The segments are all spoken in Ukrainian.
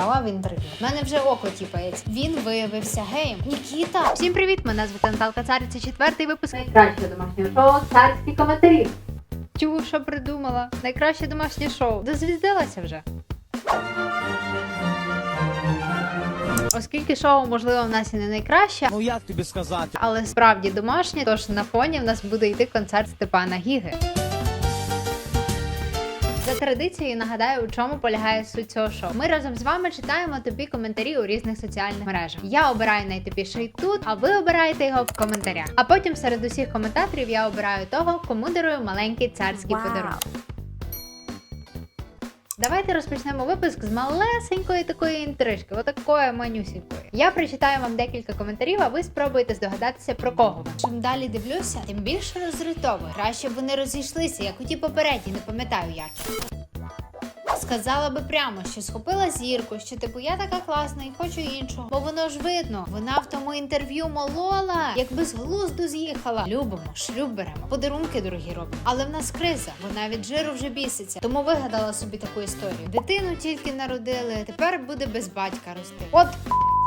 брала в інтерв'ю. У мене вже око тіпається. Він виявився геєм. Нікіта! Всім привіт! Мене звати Наталка Царь. Це четвертий випуск найкращого домашнього шоу Царські коментарі. Тю, що придумала? Найкраще домашнє шоу. Дозвіздилася вже. Оскільки шоу, можливо, в нас і не найкраще, Ну як тобі сказати? але справді домашнє, тож на фоні в нас буде йти концерт Степана Гіги. За традицією нагадаю, у чому полягає суть цього шоу. Ми разом з вами читаємо тобі коментарі у різних соціальних мережах. Я обираю найтупіший тут, а ви обираєте його в коментарях. А потім серед усіх коментаторів я обираю того, кому дарую маленький царський wow. подарунок. Давайте розпочнемо випуск з малесенької такої інтрижки, отакої манюсінької. Я прочитаю вам декілька коментарів, а ви спробуєте здогадатися про кого. Чим далі дивлюся, тим більше розритовую. Краще б вони розійшлися, як у ті попередні, не пам'ятаю як. Сказала би прямо, що схопила зірку, що типу я така класна і хочу іншого. Бо воно ж видно. Вона в тому інтерв'ю молола, якби з глузду з'їхала. Любимо, шлюб беремо, подарунки дорогі робимо. Але в нас криза, вона від жиру вже біситься. Тому вигадала собі таку історію. Дитину тільки народили, тепер буде без батька рости. От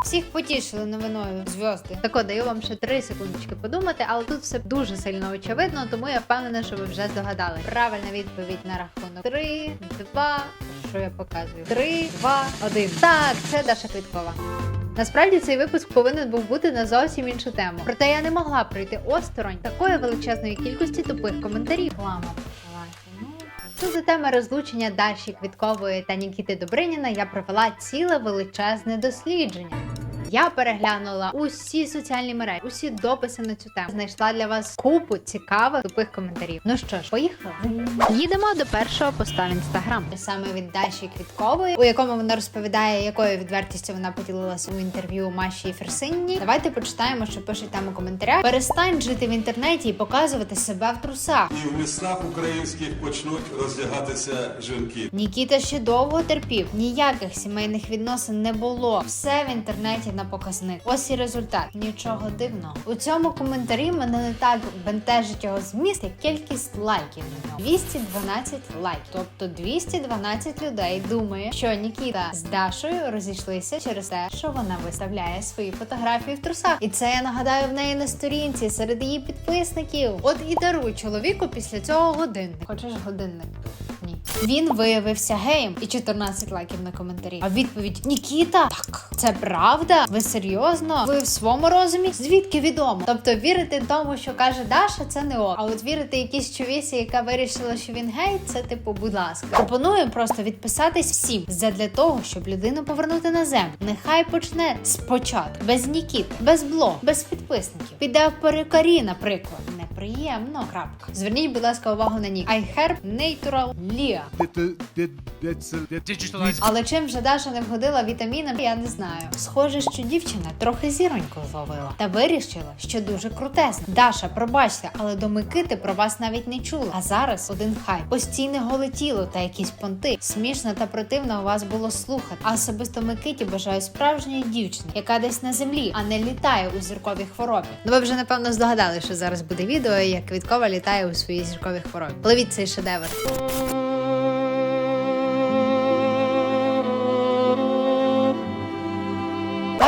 всіх потішили новиною зв'язки. Так даю вам ще три секундочки подумати, але тут все дуже сильно очевидно, тому я впевнена, що ви вже здогадали. Правильна відповідь на рахунок три, два. Що я показую? Три, два, один. Так, це Даша Квіткова. Насправді цей випуск повинен був бути на зовсім іншу тему. Проте я не могла пройти осторонь такої величезної кількості тупих коментарів. Лама. Ну, за теми розлучення Даші Квіткової та Нікіти Добриніна я провела ціле величезне дослідження. Я переглянула усі соціальні мережі, усі дописи на цю тему. Знайшла для вас купу цікавих тупих коментарів. Ну що ж, поїхали. Їдемо до першого поста в інстаграм. Саме від Даші Квіткової, у якому вона розповідає, якою відвертістю вона поділилася у інтерв'ю Маші Ферсинні. Давайте почитаємо, що пишуть там у коментарях. Перестань жити в інтернеті і показувати себе в трусах. І в містах українських почнуть роздягатися жінки. Нікіта ще довго терпів. Ніяких сімейних відносин не було. Все в інтернеті на показник. Ось і результат. Нічого дивного. У цьому коментарі мене не так бентежить його зміст, як кількість лайків на ньому. 212 лайків. Тобто 212 людей думає, що Нікіта з Дашою розійшлися через те, що вона виставляє свої фотографії в трусах. І це я нагадаю в неї на сторінці серед її підписників. От і даруй чоловіку після цього годинник. Хочеш годинник? Він виявився геєм і 14 лайків на коментарі. А відповідь Нікіта, так, це правда? Ви серйозно? Ви в своєму розумі? Звідки відомо? Тобто вірити тому, що каже Даша, це не ок. А от вірити якійсь чувісі, яка вирішила, що він гей, це типу, будь ласка. Пропоную просто відписатись всім задля того, щоб людину повернути на землю. Нехай почне спочатку, без Нікіт, без блог, без підписників. Піде в перукарі, наприклад. Неприємно. Крапка. Зверніть, будь ласка, увагу на нік. iHerb Natural Lia. Але чим вже Даша не вгодила вітамінам, я не знаю. Схоже, що дівчина трохи зіроньку зловила та вирішила, що дуже крутезна. Даша, пробачте, але до Микити про вас навіть не чула. А зараз один хайп. Постійне голе тіло та якісь понти. Смішно та противно у вас було слухати. А особисто Микиті бажаю справжньої дівчини, яка десь на землі, а не літає у зірковій хворобі. Ну ви вже напевно здогадали, що зараз буде відео, як Квіткова літає у своїй зірковій хворобі. Ловіть цей шедевр.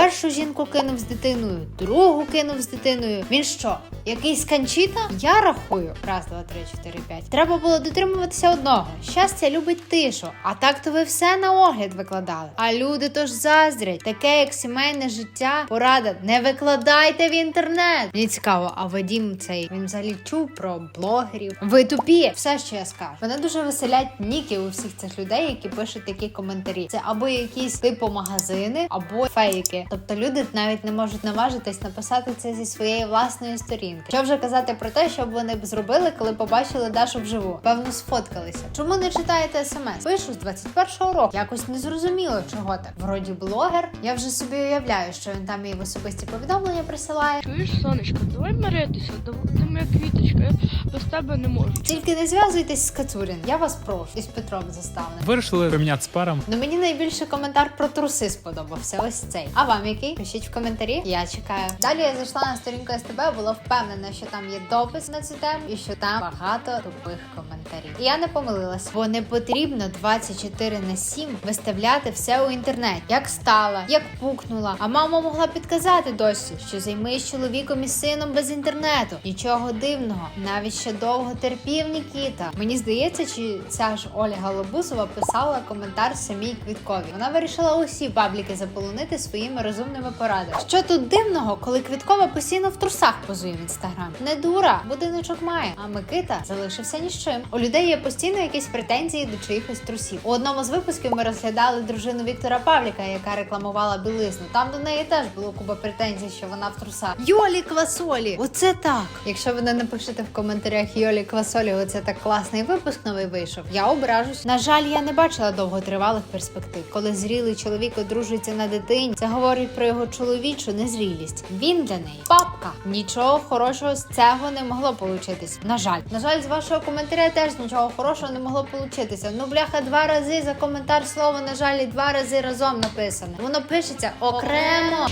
Першу жінку кинув з дитиною, другу кинув з дитиною. Він що? Якийсь канчіта? Я рахую. Раз, два, три, чотири, п'ять. Треба було дотримуватися одного. Щастя любить тишу. А так то ви все на огляд викладали. А люди то ж заздрять. Таке, як сімейне життя, порада. Не викладайте в інтернет. Мені цікаво, а Вадім цей він взагалі чув про блогерів. Ви тупі, все, що я скажу. Мене дуже веселять ніки у всіх цих людей, які пишуть такі коментарі. Це або якісь типу магазини, або фейки. Тобто люди навіть не можуть наважитись написати це зі своєї власної сторінки. Що вже казати про те, що б вони б зробили, коли побачили Дашу вживу? Певно, сфоткалися. Чому не читаєте смс? Пишу з 21-го року. Якось не зрозуміло, чого так. Вроді блогер. Я вже собі уявляю, що він там і в особисті повідомлення присилає. Чуєш, сонечко, давай миритися, давай- ти моя квіточка, я без тебе не можу. Тільки не зв'язуйтесь з Кацурін. Я вас прошу. І з Петром заставним. Вирішили помінятися паром. Ну мені найбільше коментар про труси сподобався. Ось цей. А вам який? Пишіть в коментарі. Я чекаю. Далі я зайшла на сторінку СТБ, була впевнена, що там є допис на цю тему і що там багато тупих коментарів. І я не помилилась, бо не потрібно 24 на 7 виставляти все у інтернет. Як стала, як пукнула. А мама могла підказати досі, що займись чоловіком і сином без інтернету. Нічого дивного, навіть ще довго терпів Нікіта. Мені здається, чи ця ж Ольга Лобусова писала коментар самій Квітковій. Вона вирішила усі пабліки заполонити своїми розумними порадами. Що тут дивного, коли Квіткова постійно в трусах позує в інстаграм? Не дура, будиночок має. А Микита залишився ні з чим. У людей є постійно якісь претензії до чиїхось трусів. У одному з випусків ми розглядали дружину Віктора Павліка, яка рекламувала білизну. Там до неї теж було купа претензій, що вона в трусах. Йолі Квасолі! Оце так. Якщо ви не напишете в коментарях Йолі Квасолі, оце так класний випуск новий вийшов. Я ображусь. На жаль, я не бачила довготривалих перспектив. Коли зрілий чоловік одружується на дитині, це говорить про його чоловічу незрілість. Він для неї папка. Нічого хорошого з цього не могло получитись. На жаль, на жаль, з вашого коментаря теж нічого хорошого не могло получитися. Ну бляха, два рази за коментар слово на жаль, і два рази разом написано. Воно пишеться окремо.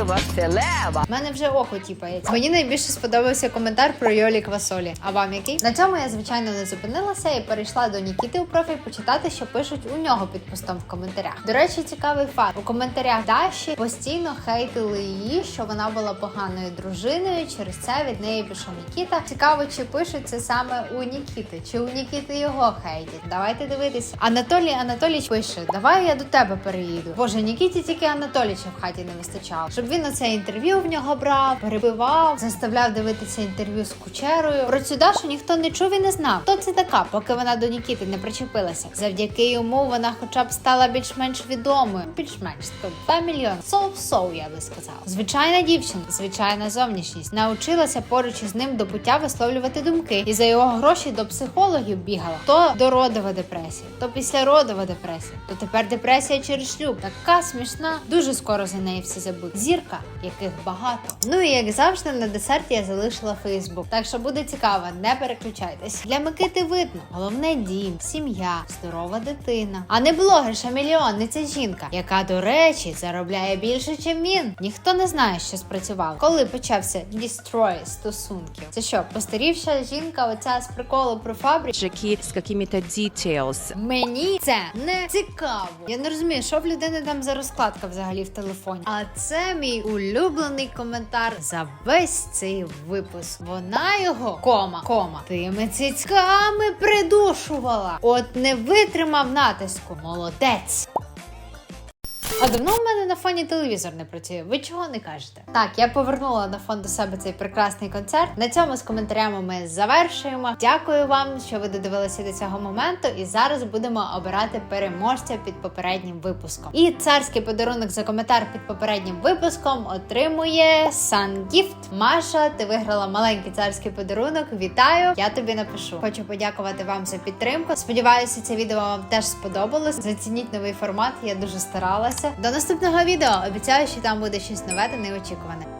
Василева. У мене вже око тіпається. Мені найбільше сподобався коментар про Йолі Квасолі. А вам який? На цьому я звичайно не зупинилася і перейшла до Нікіти у профіль почитати, що пишуть у нього під постом в коментарях. До речі, цікавий факт. У коментарях Даші постійно хейтили її, що вона була поганою дружиною. Через це від неї пішов Нікіта. Цікаво, чи пишуть це саме у Нікіти, чи у Нікіти його хейтять. Давайте дивитись. Анатолій Анатолійович пише: Давай я до тебе переїду. Боже, Нікіті тільки Анатолійовича в хаті не вистачало, щоб він оце інтерв'ю в нього брав, перебивав, заставляв дивитися інтерв'ю з кучерою. Про цю Дашу ніхто не чув і не знав. Хто це така, поки вона до Нікіти не причепилася. Завдяки йому вона хоча б стала більш-менш відомою. Більш-менш тако 2 мільйони. Соу-соу, я би сказала. Звичайна дівчина, звичайна зовнішність. Научилася поруч із ним до пуття висловлювати думки. І за його гроші до психологів бігала. То дородова депресія, то післяродова депресія, то тепер депресія через шлюб. Така смішна. Дуже скоро за неї всі забудуть. Зірка, яких багато. Ну і як завжди, на десерті я залишила Фейсбук. Так що буде цікаво, не переключайтесь. Для Микити видно. Головне дім, сім'я, здорова дитина. А не блогерша мільйонниця жінка, яка, до речі, заробляє більше, ніж він. Ніхто не знає, що спрацював. Коли почався дістрой стосунків. Це що, постарівша жінка, оця з приколу про фабрику? Жаки з какими-то details. Мені це не цікаво. Я не розумію, що в людини там за розкладка взагалі в телефоні. А це мій улюблений коментар за весь цей випуск. Вона його кома, кома, тими цицьками придушувала. От не витримав натиску. Молодець. А давно в мене на фоні телевізор не працює. Ви чого не кажете? Так, я повернула на фон до себе цей прекрасний концерт. На цьому з коментарями ми завершуємо. Дякую вам, що ви додивилися до цього моменту. І зараз будемо обирати переможця під попереднім випуском. І царський подарунок за коментар під попереднім випуском отримує Сангіфт. Маша, ти виграла маленький царський подарунок. Вітаю! Я тобі напишу. Хочу подякувати вам за підтримку. Сподіваюся, це відео вам теж сподобалось. Зацініть новий формат. Я дуже старалася. До наступного відео. Обіцяю, що там буде щось нове та неочікуване.